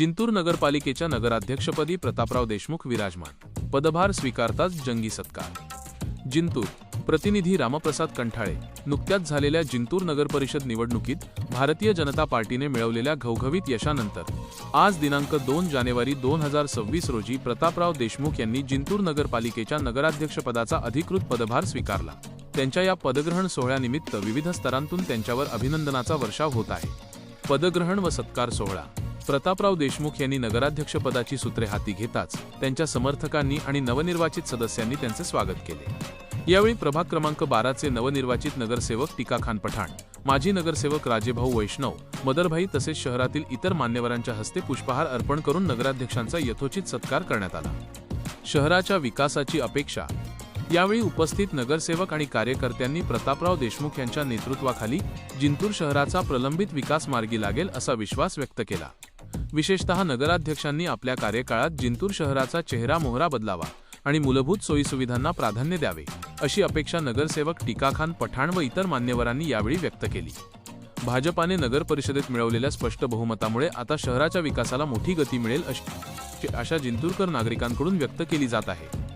जिंतूर नगरपालिकेच्या नगराध्यक्षपदी प्रतापराव देशमुख विराजमान. पदभार स्वीकारताच जंगी सत्कार. जिंतूर प्रतिनिधी रामप्रसाद कंठाळे नुकत्याच झालेल्या जिंतूर नगरपरिषद निवडणुकीत भारतीय जनता पार्टीने मिळवलेल्या घवघवीत यशानंतर आज दिनांक दोन जानेवारी दोन हजार सव्वीस रोजी प्रतापराव देशमुख यांनी जिंतूर नगरपालिकेच्या नगराध्यक्षपदाचा अधिकृत पदभार स्वीकारला. त्यांच्या या पदग्रहण सोहळ्यानिमित्त विविध स्तरांतून त्यांच्यावर अभिनंदनाचा वर्षाव होत आहे. पदग्रहण व सत्कार सोहळा. प्रतापराव देशमुख यांनी नगराध्यक्षपदाची सूत्रे हाती घेताच त्यांच्या समर्थकांनी आणि नवनिर्वाचित सदस्यांनी त्यांचे स्वागत केले. यावेळी प्रभाग क्रमांक बाराचे नवनिर्वाचित नगरसेवक टीका खान पठाण माजी नगरसेवक राजेभाऊ वैष्णव मदरभाई तसेच शहरातील इतर मान्यवरांच्या हस्ते पुष्पहार अर्पण करून नगराध्यक्षांचा यथोचित सत्कार करण्यात आला. शहराच्या विकासाची अपेक्षा. यावेळी उपस्थित नगरसेवक आणि कार्यकर्त्यांनी प्रतापराव देशमुख यांच्या नेतृत्वाखाली जिंतूर शहराचा प्रलंबित विकास मार्गी लागेल असा विश्वास व्यक्त केला. विशेषतः नगराध्यक्षांनी आपल्या कार्यकाळात जिंतूर शहराचा चेहरा मोहरा बदलावा आणि मूलभूत सोयीसुविधांना प्राधान्य द्यावे अशी अपेक्षा नगरसेवक टीकाखान पठाण व इतर मान्यवरांनी यावेळी व्यक्त केली. भाजपाने नगर परिषदेत मिळवलेल्या स्पष्ट बहुमतामुळे आता शहराच्या विकासाला मोठी गती मिळेल अशी आशा जिंतूरकर नागरिकांकडून व्यक्त केली जात आहे.